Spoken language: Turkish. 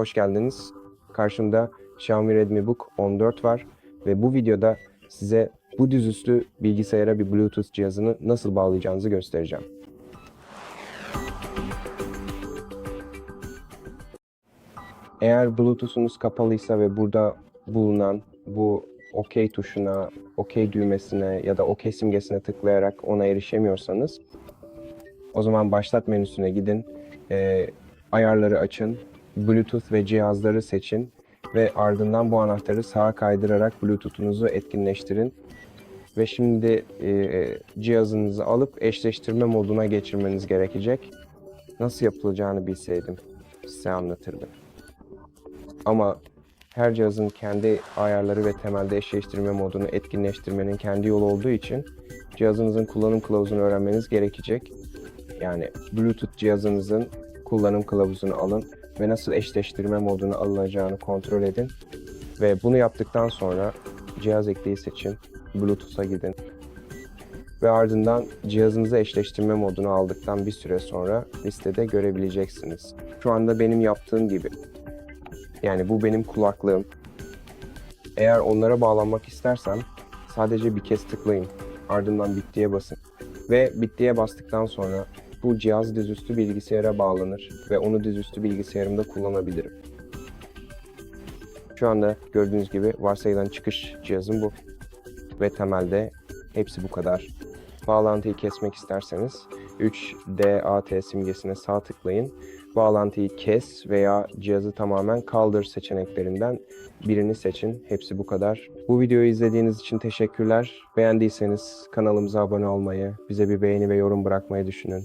hoş geldiniz. Karşımda Xiaomi Redmi Book 14 var ve bu videoda size bu dizüstü bilgisayara bir Bluetooth cihazını nasıl bağlayacağınızı göstereceğim. Eğer Bluetooth'unuz kapalıysa ve burada bulunan bu OK tuşuna, OK düğmesine ya da OK simgesine tıklayarak ona erişemiyorsanız o zaman başlat menüsüne gidin, eee, ayarları açın, Bluetooth ve cihazları seçin ve ardından bu anahtarı sağa kaydırarak Bluetooth'unuzu etkinleştirin. Ve şimdi eee, cihazınızı alıp eşleştirme moduna geçirmeniz gerekecek. Nasıl yapılacağını bilseydim size anlatırdım. Ama her cihazın kendi ayarları ve temelde eşleştirme modunu etkinleştirmenin kendi yolu olduğu için cihazınızın kullanım kılavuzunu öğrenmeniz gerekecek. Yani Bluetooth cihazınızın kullanım kılavuzunu alın ve nasıl eşleştirme modunu alınacağını kontrol edin. Ve bunu yaptıktan sonra cihaz ekleyi seçin, Bluetooth'a gidin. Ve ardından cihazınızı eşleştirme modunu aldıktan bir süre sonra listede görebileceksiniz. Şu anda benim yaptığım gibi. Yani bu benim kulaklığım. Eğer onlara bağlanmak istersem sadece bir kez tıklayın. Ardından bittiye basın. Ve bittiye bastıktan sonra bu cihaz dizüstü bilgisayara bağlanır ve onu dizüstü bilgisayarımda kullanabilirim. Şu anda gördüğünüz gibi varsayılan çıkış cihazım bu. Ve temelde hepsi bu kadar. Bağlantıyı kesmek isterseniz 3DAT simgesine sağ tıklayın. Bağlantıyı kes veya cihazı tamamen kaldır seçeneklerinden birini seçin. Hepsi bu kadar. Bu videoyu izlediğiniz için teşekkürler. Beğendiyseniz kanalımıza abone olmayı, bize bir beğeni ve yorum bırakmayı düşünün.